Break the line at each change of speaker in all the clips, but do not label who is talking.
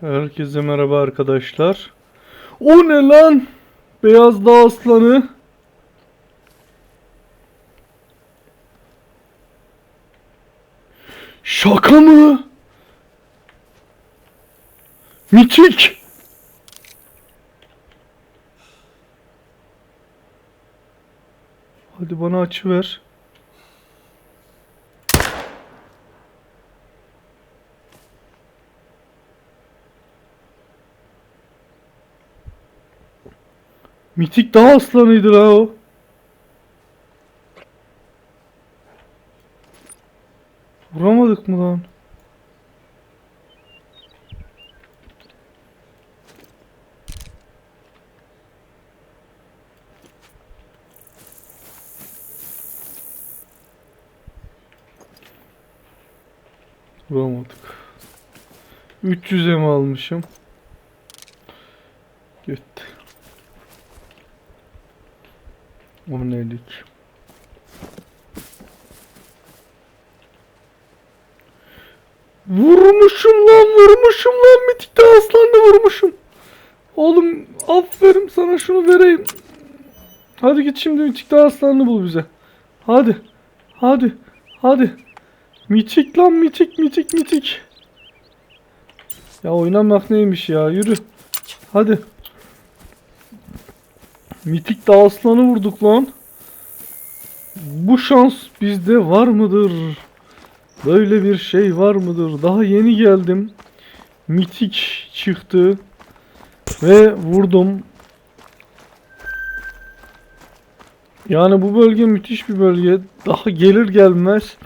Herkese merhaba arkadaşlar. O ne lan? Beyaz dağ aslanı. Şaka mı? Mitik. Hadi bana açı ver. Mitik dağ aslanıydı la o. Vuramadık mı lan? Vuramadık. 300'e mi almışım? Gitti. O nelik? Vurmuşum lan vurmuşum lan mitikte aslanla vurmuşum. Oğlum aferin sana şunu vereyim. Hadi git şimdi mitikte aslanını bul bize. Hadi. Hadi. Hadi. Mitik lan mitik mitik mitik. Ya oynamak neymiş ya yürü. Hadi. Mitik de aslanı vurduk lan. Bu şans bizde var mıdır? Böyle bir şey var mıdır? Daha yeni geldim. Mitik çıktı. Ve vurdum. Yani bu bölge müthiş bir bölge. Daha gelir gelmez.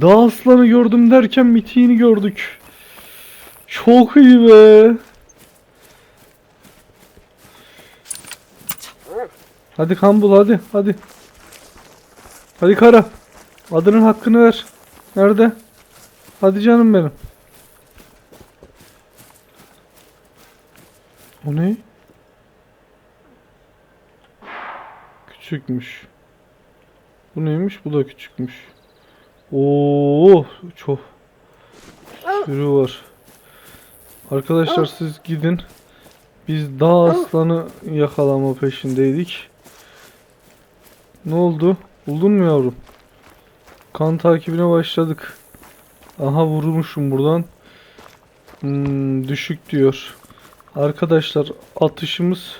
Dağ aslanı gördüm derken mitiğini gördük. Çok iyi be. Hadi Kambul hadi hadi. Hadi Kara. Adının hakkını ver. Nerede? Hadi canım benim. O ne? Küçükmüş. Bu neymiş? Bu da küçükmüş. Oo, çok sürü var. Arkadaşlar siz gidin. Biz dağ aslanı yakalama peşindeydik. Ne oldu? Buldun mu yavrum? Kan takibine başladık. Aha vurmuşum buradan. Hmm, düşük diyor. Arkadaşlar atışımız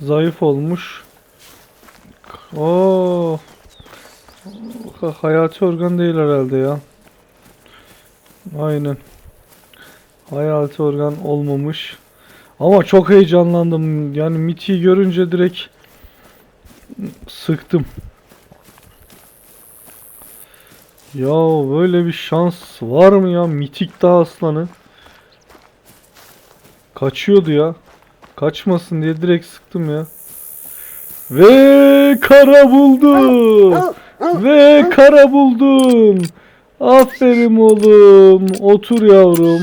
zayıf olmuş. Oo. Hayati organ değil herhalde ya. Aynen. Hayati organ olmamış. Ama çok heyecanlandım. Yani Miti'yi görünce direkt sıktım. Ya böyle bir şans var mı ya? Mitik dağ aslanı. Kaçıyordu ya. Kaçmasın diye direkt sıktım ya. Ve kara buldu. Ve kara buldun. Aferin oğlum. Otur yavrum.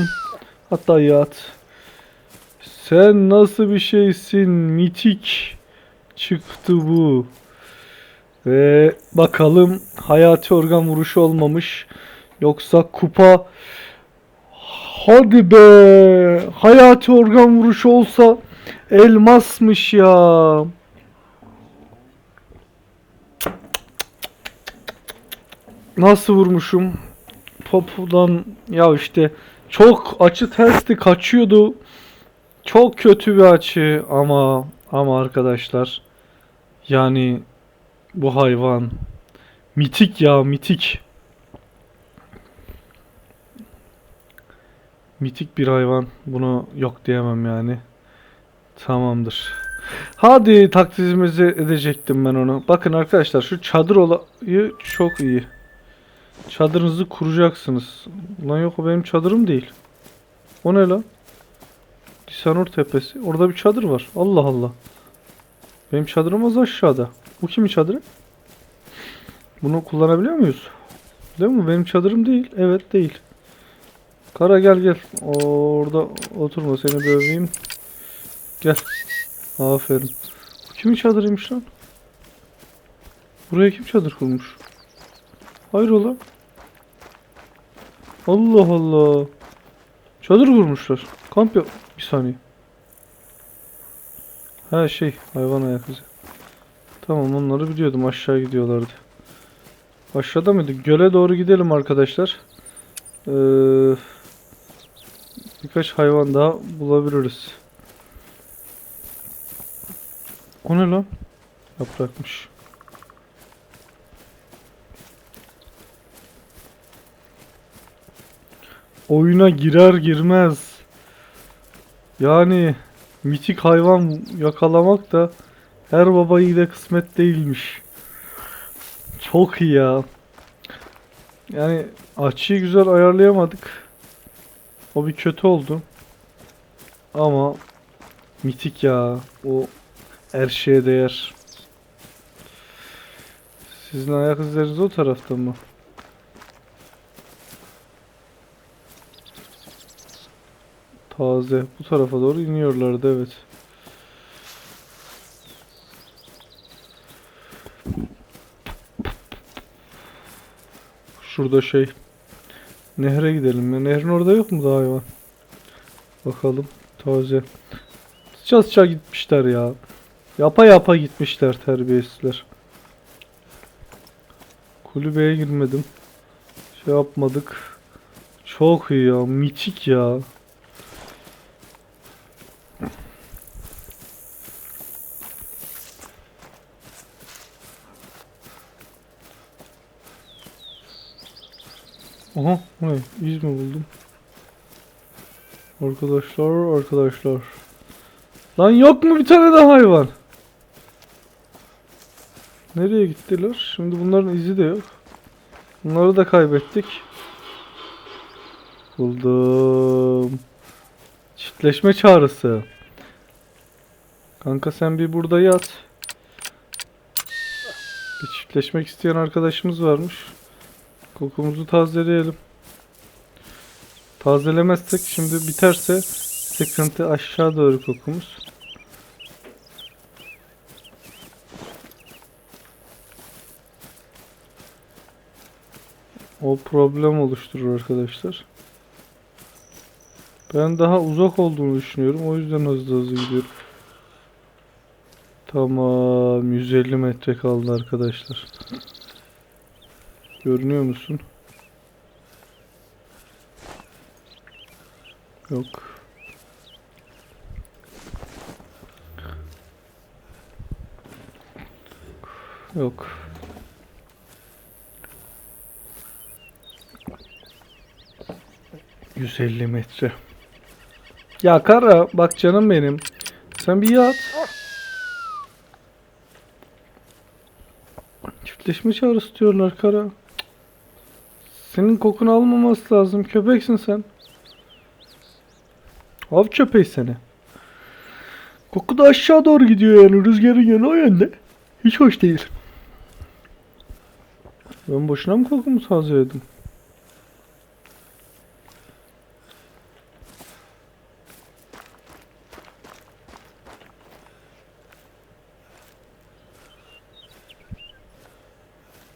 Hatta yat. Sen nasıl bir şeysin? Mitik çıktı bu. Ve bakalım hayati organ vuruşu olmamış. Yoksa kupa Hadi be. Hayati organ vuruşu olsa elmasmış ya. Nasıl vurmuşum? Pop'dan ya işte çok açı tersti kaçıyordu. Çok kötü bir açı ama ama arkadaşlar yani bu hayvan mitik ya mitik. Mitik bir hayvan. Bunu yok diyemem yani. Tamamdır. Hadi taklidimizi edecektim ben onu. Bakın arkadaşlar şu çadır olayı çok iyi. Çadırınızı kuracaksınız. Lan yok o benim çadırım değil. O ne lan? Disanur Tepesi. Orada bir çadır var. Allah Allah. Benim çadırım az aşağıda. Bu kimin çadırı? Bunu kullanabiliyor muyuz? Değil mi? Benim çadırım değil. Evet değil. Kara gel gel. Orada oturma seni döveyim. Gel. Aferin. Bu kimin çadırıymış lan? Buraya kim çadır kurmuş? Hayrola? Allah Allah. Çadır kurmuşlar. Kamp yok. Bir saniye. Ha şey hayvan ayak. Tamam onları biliyordum aşağı gidiyorlardı. Aşağıda mıydı? Göle doğru gidelim arkadaşlar. Ee, birkaç hayvan daha bulabiliriz. O ne lan? Yaprakmış. Oyuna girer girmez. Yani mitik hayvan yakalamak da her baba yiğide kısmet değilmiş. Çok iyi ya. Yani açıyı güzel ayarlayamadık. O bir kötü oldu. Ama mitik ya. O her şeye değer. Sizin ayak izleriniz o tarafta mı? Taze. Bu tarafa doğru iniyorlardı evet. Şurada şey. Nehre gidelim ya. Nehrin orada yok mu daha hayvan? Bakalım. Taze. Sıça sıça gitmişler ya. Yapa yapa gitmişler terbiyesizler. Kulübeye girmedim. Şey yapmadık. Çok iyi ya. Mitik ya. Aha, ne? İz mi buldum? Arkadaşlar, arkadaşlar. Lan yok mu bir tane daha hayvan? Nereye gittiler? Şimdi bunların izi de yok. Bunları da kaybettik. Buldum. Çiftleşme çağrısı. Kanka sen bir burada yat. Bir çiftleşmek isteyen arkadaşımız varmış. Kokumuzu tazeleyelim. Tazelemezsek şimdi biterse sıkıntı aşağı doğru kokumuz. O problem oluşturur arkadaşlar. Ben daha uzak olduğunu düşünüyorum. O yüzden hızlı hızlı gidiyorum. Tamam. 150 metre kaldı arkadaşlar. Görünüyor musun? Yok. Yok. ...150 metre. Ya Kara bak canım benim. Sen bir yat. Çiftleşme çağrısı diyorlar Kara. Senin kokunu almaması lazım. Köpeksin sen. Av köpeği seni. Koku da aşağı doğru gidiyor yani. Rüzgarın yönü o yönde. Hiç hoş değil. Ben boşuna mı kokumu tazeledim?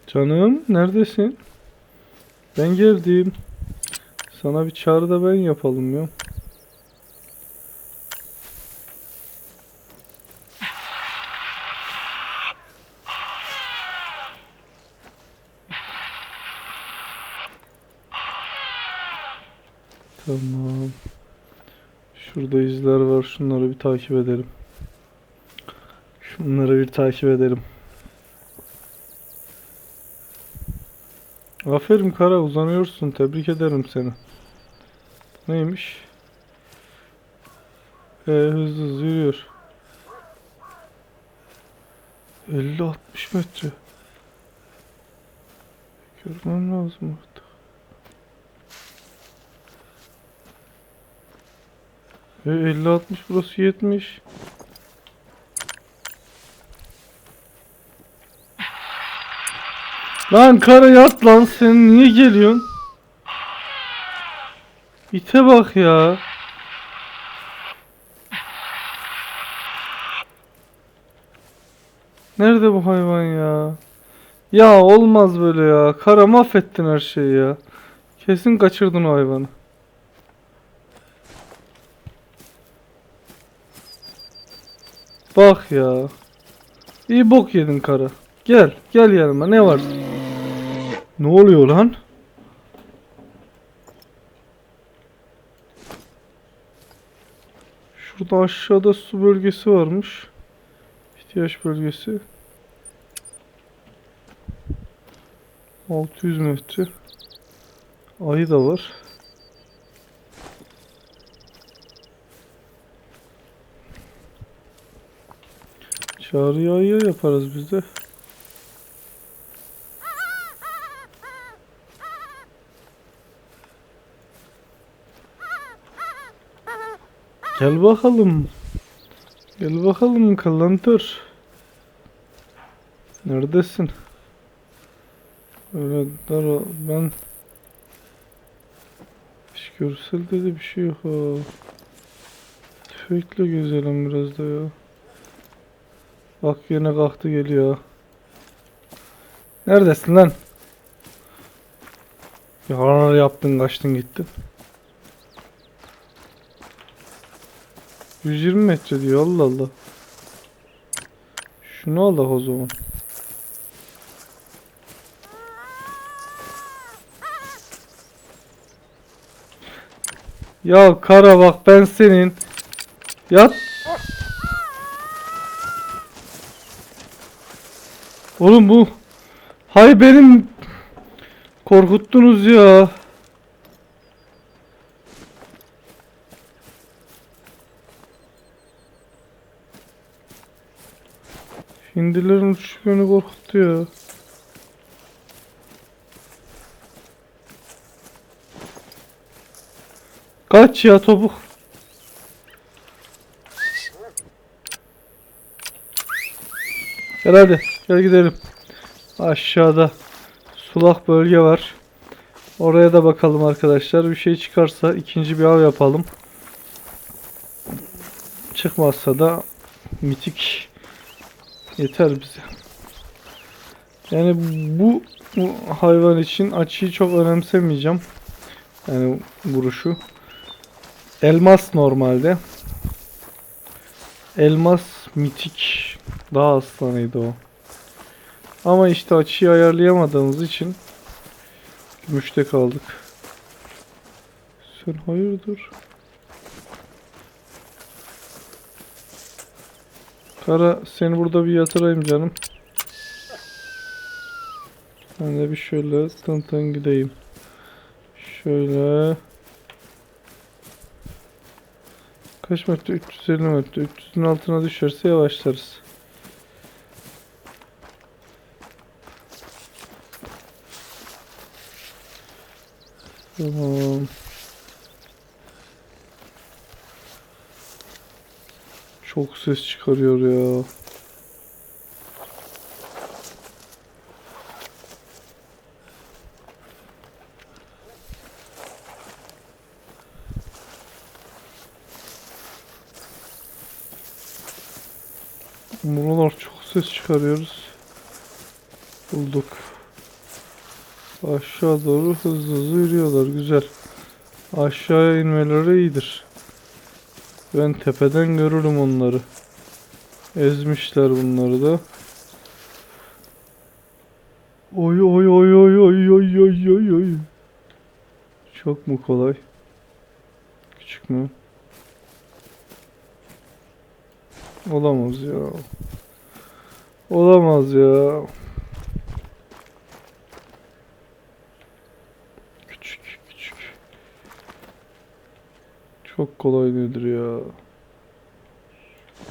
Canım neredesin? Ben geldim. Sana bir çağrı da ben yapalım ya. Tamam. Şurada izler var. Şunları bir takip edelim. Şunları bir takip edelim. Aferin Kara uzanıyorsun. Tebrik ederim seni. Neymiş? Ee, hızlı hızlı yürüyor. 50-60 metre. Görmem lazım artık. E 50-60 burası 70. Lan kara yat lan sen niye geliyorsun? İte bak ya. Nerede bu hayvan ya? Ya olmaz böyle ya. Kara mahvettin her şeyi ya. Kesin kaçırdın o hayvanı. Bak ya. İyi bok yedin kara. Gel, gel yanıma. Ne var? Ne oluyor lan? Şurada aşağıda su bölgesi varmış. İhtiyaç bölgesi. 600 metre. Ayı da var. Çağrı ayı yaparız biz de. Gel bakalım. Gel bakalım kallantır. Neredesin? Öyle dar ben hiç görsel dedi bir şey yok ha. Tüfekle gezelim biraz da ya. Bak yine kalktı geliyor. Neredesin lan? Yarar yaptın kaçtın gittin. 120 metre diyor Allah Allah. Şunu al o zaman. Ya kara bak ben senin. Yat. Oğlum bu. Hay benim. Korkuttunuz ya. Hindilerin uçuşu beni korkuttu ya. Kaç ya topuk. Gel hadi. Gel gidelim. Aşağıda sulak bölge var. Oraya da bakalım arkadaşlar. Bir şey çıkarsa ikinci bir av yapalım. Çıkmazsa da mitik yeter bize. Yani bu, bu hayvan için açıyı çok önemsemeyeceğim. Yani vuruşu. Elmas normalde. Elmas mitik. Daha aslanıydı o. Ama işte açıyı ayarlayamadığımız için gümüşte kaldık. Sen hayırdır? Kara seni burada bir yatırayım canım. Ben de bir şöyle tın tın gideyim. Şöyle. Kaç metre? 350 metre. 300'ün altına düşerse yavaşlarız. Tamam. Çok ses çıkarıyor ya. Buralar çok ses çıkarıyoruz. Bulduk. Aşağı doğru hızlı hızlı yürüyorlar. Güzel. Aşağıya inmeleri iyidir. Ben tepeden görürüm onları. Ezmişler bunları da. Oy oy oy oy oy oy oy oy oy. Çok mu kolay? Küçük mü? Olamaz ya. Olamaz ya. Küçük küçük. Çok kolay nedir ya.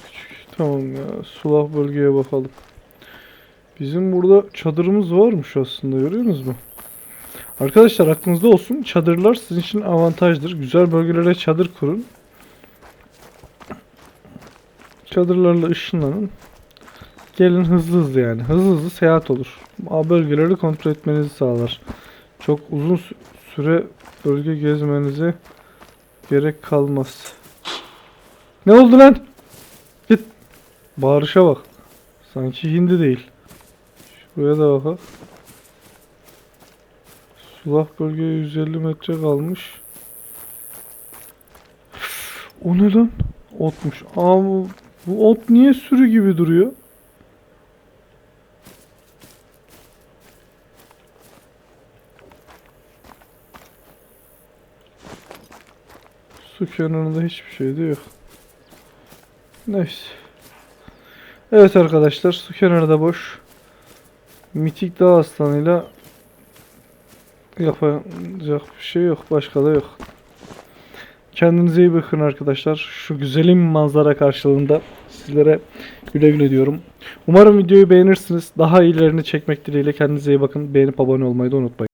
Küçük. Tamam ya. Sulak bölgeye bakalım. Bizim burada çadırımız varmış aslında görüyorsunuz mu? Arkadaşlar aklınızda olsun çadırlar sizin için avantajdır. Güzel bölgelere çadır kurun. Çadırlarla ışınlanın. Gelin hızlı hızlı yani. Hızlı hızlı seyahat olur. A bölgeleri kontrol etmenizi sağlar. Çok uzun sü- süre bölge gezmenize gerek kalmaz. Ne oldu lan? Git. Bağırışa bak. Sanki hindi değil. Şuraya da bakalım. Sulak bölgeye 150 metre kalmış. O ne lan? Otmuş. Aa bu Bu ot niye sürü gibi duruyor? Su kenarında hiçbir şey de yok. Neyse. Evet arkadaşlar su kenarı da boş. Mitik dağ aslanıyla yapacak bir şey yok. Başka da yok. Kendinize iyi bakın arkadaşlar. Şu güzelim manzara karşılığında sizlere güle güle diyorum. Umarım videoyu beğenirsiniz. Daha iyilerini çekmek dileğiyle kendinize iyi bakın. Beğenip abone olmayı da unutmayın.